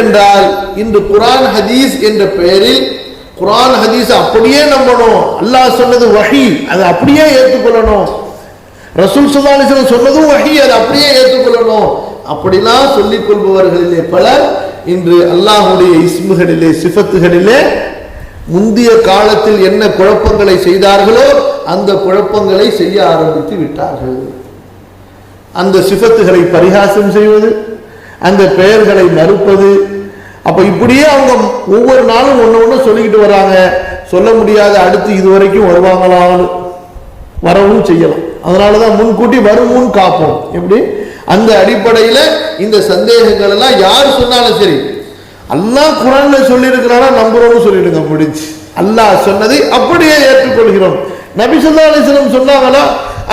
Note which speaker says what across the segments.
Speaker 1: ஏனென்றால் இன்று குரான் ஹதீஸ் என்ற பெயரில் குரான் ஹதீஸ் அப்படியே நம்பணும். அல்லாஹ் சொன்னது வஹி அதை அப்படியே ஏற்றுக்கொள்ளணும். ரசூல் சுல்லாலிசனம் சொன்னதும் வஹி அதை அப்படியே ஏற்றுக்கொள்ளணும். அப்படிலாம் சொல்லிக் கொள்பவர்களிலே பலர் இன்று அல்லாஹுடைய இஸ்முகளிலே சிஃபத்துகளிலே முந்திய காலத்தில் என்ன குழப்பங்களை செய்தார்களோ அந்த குழப்பங்களை செய்ய ஆரம்பித்து விட்டார்கள். அந்த சிஃபத்துகளை பரிகாசம் செய்வது அந்த பெயர்களை மறுப்பது. அப்போ இப்படியே அவங்க ஒவ்வொரு நாளும் ஒன்று ஒன்று சொல்லிக்கிட்டு வராங்க. சொல்ல முடியாத அடுத்து இது வரைக்கும் வருவாங்களான்னு வரவும் செய்யலாம். அதனாலதான் முன்கூட்டி வரும் முன் காப்போம். எப்படி? அந்த அடிப்படையில் இந்த சந்தேகங்கள் எல்லாம் யார் சொன்னாலும் சரி. அல்லாஹ் குரான்ல சொல்லியிருக்கிறாரா நம்புறோம்னு சொல்லிடுங்க முடிஞ்சு. அல்லாஹ் சொன்னதை அப்படியே ஏற்றுக்கொள்கிறோம். நபி சொல்லா அலிஸ்லம் சொன்னாங்களா?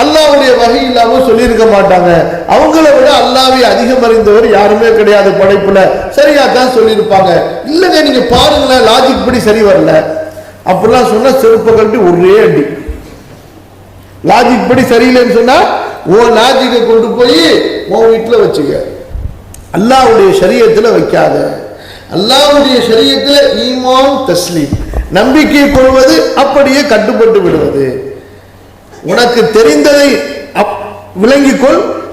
Speaker 1: அல்லாவுடைய வகை இல்லாம சொல்லியிருக்க மாட்டாங்க. அவங்கள விட அல்லாவை அதிகம் அறிந்தவர் யாருமே கிடையாது படைப்புல. சரியா தான் சொல்லியிருப்பாங்க. இல்லைங்க நீங்க பாருங்களேன் லாஜிக் படி சரி வரல. அப்படிலாம் சொன்னா செருப்பை கட்டி ஒரே அடி. லாஜிக் படி சரியில்லைன்னு சொன்னா உன் லாஜிக்கை கொண்டு போய் உன் வீட்டில் வச்சுக்க. அல்லாஹ்வுடைய சரியத்தில் வைக்காத. அல்லாவுடைய சரியத்தில் ஈமான் தஸ்லீம். நம்பிக்கை கொள்வது அப்படியே கட்டுப்பட்டு விடுவது. உனக்கு தெரிந்ததை அப்-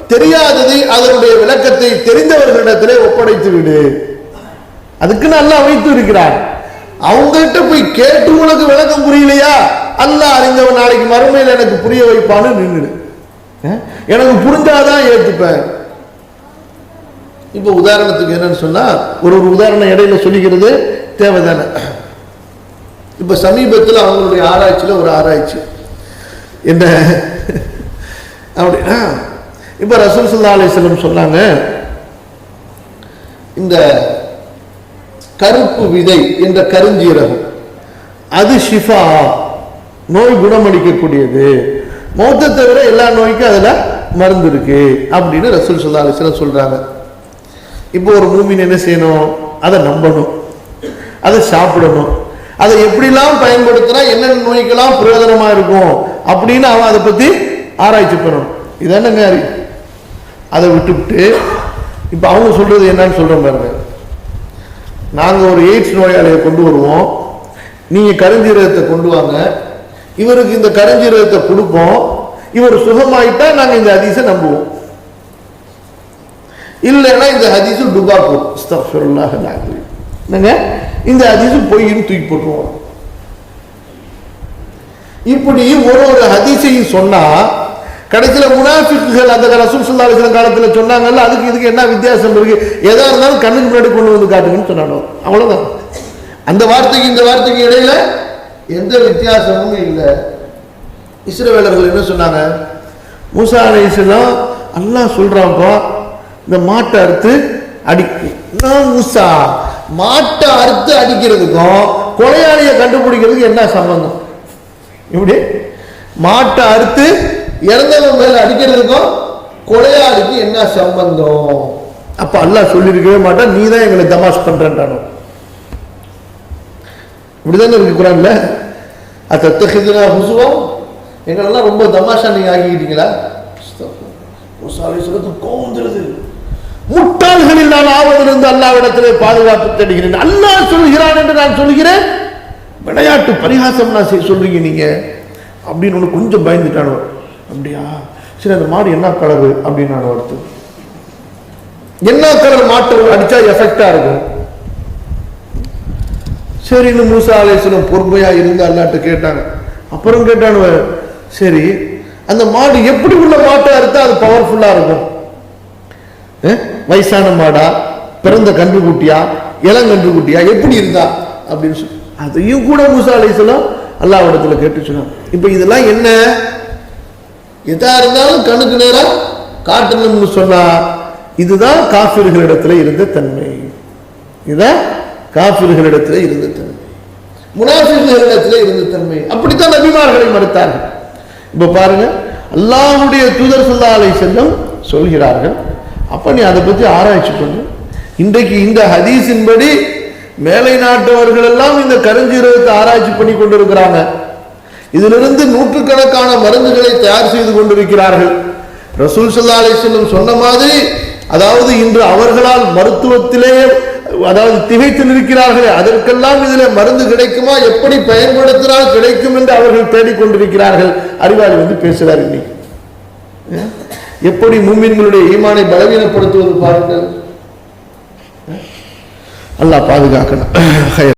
Speaker 1: தெரியாததை அதனுடைய விளக்கத்தை தெரிந்தவர்களிடத்திலே ஒப்படைத்து விடு. அதுக்குன்னு நல்லா வைத்து இருக்கிறார் அவங்ககிட்ட போய் கேட்டு உனக்கு விளக்கம் புரியலையா? அல்ல அறிந்தவன் நாளைக்கு மறுமையில் எனக்கு புரிய வைப்பான்னு நின்றுடு எனக்கு புரிஞ்சாதான் ஏற்றுப்பேன் இப்போ உதாரணத்துக்கு என்னன்னு சொன்னா ஒரு ஒரு உதாரணம் இடையில சொல்லிக்கிறது தேவைதானே. இப்ப சமீபத்தில் அவங்களுடைய ஆராய்ச்சியில ஒரு ஆராய்ச்சி. என்ன? அப்படின்னா இப்போ ரசூல் சுல்லா அலிஸ்லம் சொன்னாங்க இந்த கருப்பு விதை என்ற கருஞ்சீரகம் அது ஷிஃபா நோய் குணமளிக்கக்கூடியது. மௌத்தை தவிர எல்லா நோய்க்கும் அதுல மருந்து இருக்கு அப்படின்னு ரசூல் சல்லா அலிஸ்லம் சொல்றாங்க. இப்போ ஒரு மூமின் என்ன செய்யணும்? அதை நம்பணும். அதை சாப்பிடணும். அதை எப்படிலாம் பயன்படுத்தினா என்னென்ன நோய்க்கெல்லாம் பிரயோஜனமா இருக்கும்? அப்படின்னு அவன் அதை பற்றி ஆராய்ச்சி பண்ணணும். இதானங்க அறி? அதை விட்டுவிட்டு இப்போ அவங்க சொல்கிறது என்னன்னு சொல்கிற பாருங்க. நாங்கள் ஒரு எய்ட்ஸ் நோயாளியை கொண்டு வருவோம். நீங்கள் கருஞ்சீரகத்தை கொண்டு வாங்க. இவருக்கு இந்த கருஞ்சீரகத்தை கொடுப்போம். இவர் சுகமாயிட்டா நாங்கள் இந்த ஹதீஸை நம்புவோம். இல்லைன்னா இந்த ஹதீஸு டுபாக்கும் போகும் என்னங்க? இந்த ஹதீஸு பொய்ன்னு தூக்கி போட்டுருவோம். இப்படி ஒரு ஒரு ஹதீசையும் சொன்னா கடைசியில் முனாஃபிக்குகள் அந்த ரசூல் சுல்லா அலிஸ்லாம் காலத்தில் சொன்னாங்கல்ல அதுக்கு இதுக்கு என்ன வித்தியாசம் இருக்கு? எதா இருந்தாலும் கண்ணுக்கு முன்னாடி கொண்டு வந்து காட்டுங்கன்னு சொன்னானோ. அவ்வளோதான் அந்த வார்த்தைக்கு இந்த வார்த்தைக்கு இடையில எந்த வித்தியாசமும் இல்லை. இஸ்ரவேலர்கள் என்ன சொன்னாங்க? மூசா அலிஸ்லாம் அல்லாஹ் சொல்கிறாங்கோ இந்த மாட்டை அறுத்து அடிக்கு. நான் மூசா மாட்டை அறுத்து அடிக்கிறதுக்கும் கொலையாளியை கண்டுபிடிக்கிறதுக்கு என்ன சம்பந்தம்? இப்படி மாட்டை அறுத்து இறந்தவன் மேல அடிக்கிறதுக்கும் கொலையாளிக்கு என்ன சம்பந்தம்? அப்ப அல்லாஹ் சொல்லியிருக்கவே மாட்டான் நீ தான் எங்களை தமாஷ் பண்றேன்டானோ இப்படிதானே இருக்கு குரான்ல? அத்தத்தகிதுனா ஹுசுவம்? எங்களெல்லாம் ரொம்ப தமாஷா நீங்க ஆக்கிக்கிட்டீங்களா? சொல்றது கோவம் முட்டாள்களில் நான் ஆவதிலிருந்து அல்லாவிடத்திலே பாதுகாப்பு தேடுகிறேன். அல்லாஹ் சொல்கிறான் என்று நான் சொல்கிறேன் விளையாட்டு பரிகாசம் நான் செய்- சொல்றீங்க நீங்க. அப்படின்னு ஒன்று கொஞ்சம் பயந்துட்டானோ அப்படியா? சரி அந்த மாடு என்ன கலரு? அப்படின்னு நான் அடுத்து என்ன கலர் மாட்டு அடிச்சா எஃபெக்டா இருக்கும்? சரின்னு மூசா ஆலேசனம் பொறுமையா இருந்து அல்லாட்டு கேட்டாங்க. அப்புறம் கேட்டானுவ சரி அந்த மாடு எப்படி உள்ள மாட்டாக இருந்தால் அது பவர்ஃபுல்லா இருக்கும்? வயசான மாடா? பிறந்த கன்று குட்டியா இளங்கன்று குட்டியா எப்படி இருந்தா? அப்படின்னு சொல்லி அதையும் கூட மூசா அலைசலாம் அல்லாவிடத்தில் கேட்டு சொன்னாங்க இப்ப இதெல்லாம் என்ன? எதா இருந்தாலும் கண்ணுக்கு நேரம் காட்டணும்னு சொன்னா இதுதான் காஃபிர்களிடத்தில் இருந்த தன்மை. இதுதான் காஃபிர்களிடத்தில் இருந்த தன்மை. முனாஃபிர்களிடத்தில் இருந்த தன்மை. அப்படித்தான் நபிமார்களை மறுத்தார்கள். இப்போ பாருங்க அல்லாஹ்வுடைய தூதர் சொல்லா அலை சொல்கிறார்கள். அப்போ நீ அதை பத்தி ஆராய்ச்சி பண்ணு. இன்றைக்கு இந்த ஹதீஸின்படி மேலை நாட்டவர்கள் எல்லாம் இந்த கருஞ்சீரகத்தை ஆராய்ச்சி பண்ணி கொண்டிருக்கிறாங்க. இதிலிருந்து நூற்றுக்கணக்கான மருந்துகளை தயார் செய்து கொண்டிருக்கிறார்கள். ரசூல் சல்லா அலைஹி சொன்ன மாதிரி அதாவது இன்று அவர்களால் மருத்துவத்திலேயே அதாவது திகைத்து நிற்கிறார்களே அதற்கெல்லாம் இதில் மருந்து கிடைக்குமா எப்படி பயன்படுத்தினால் கிடைக்கும் என்று அவர்கள் தேடிக்கொண்டிருக்கிறார்கள் அறிவாளி வந்து பேசுகிறார் இன்னைக்கு. எப்படி மூமின்களுடைய ஈமானை பலவீனப்படுத்துவது பாருங்கள். அல்லாஹ் பாதுகாக்கணும்.